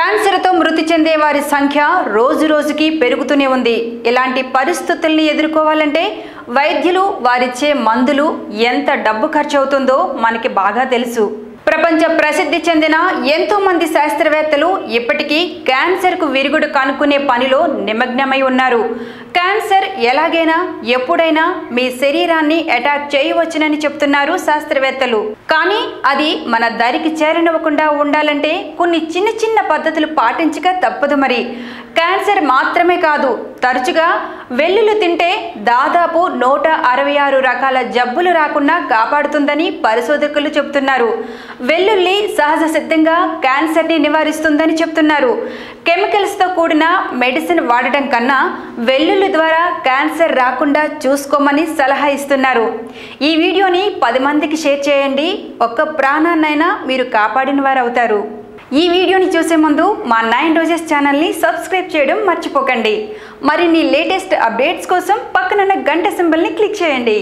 క్యాన్సర్తో మృతి చెందే వారి సంఖ్య రోజు రోజుకి పెరుగుతూనే ఉంది. ఇలాంటి పరిస్థితుల్ని ఎదుర్కోవాలంటే వైద్యులు వారిచ్చే మందులు ఎంత డబ్బు ఖర్చు అవుతుందో మనకి బాగా తెలుసు. ప్రపంచ ప్రసిద్ధి చెందిన ఎంతో మంది శాస్త్రవేత్తలు ఇప్పటికీ క్యాన్సర్కు విరుగుడు కనుక్కునే పనిలో నిమగ్నమై ఉన్నారు. క్యాన్సర్ ఎలాగైనా ఎప్పుడైనా మీ శరీరాన్ని అటాక్ చేయవచ్చునని చెప్తున్నారు శాస్త్రవేత్తలు. కానీ అది మన దరికి చేరనివ్వకుండా ఉండాలంటే కొన్ని చిన్న చిన్న పద్ధతులు పాటించక తప్పదు మరి. క్యాన్సర్ మాత్రమే కాదు తరచుగా వెల్లుల్లి తింటే దాదాపు నూట అరవై ఆరు రకాల జబ్బులు రాకుండా కాపాడుతుందని పరిశోధకులు చెబుతున్నారు. వెల్లుల్లి సహజ సిద్ధంగా క్యాన్సర్ని నివారిస్తుందని చెప్తున్నారు కెమికల్స్తో కూడిన మెడిసిన్ వాడటం కన్నా వెల్లుల్లి ద్వారా క్యాన్సర్ రాకుండా చూసుకోమని సలహా ఇస్తున్నారు. ఈ వీడియోని పది మందికి షేర్ చేయండి. ఒక్క ప్రాణాన్నైనా మీరు కాపాడిన వారు అవుతారు ఈ వీడియోని చూసే ముందు మా నైన్ రోజెస్ ఛానల్ని సబ్స్క్రైబ్ చేయడం మర్చిపోకండి. మరిన్ని లేటెస్ట్ అప్డేట్స్ కోసం పక్కనున్న గంట సింబల్ని క్లిక్ చేయండి.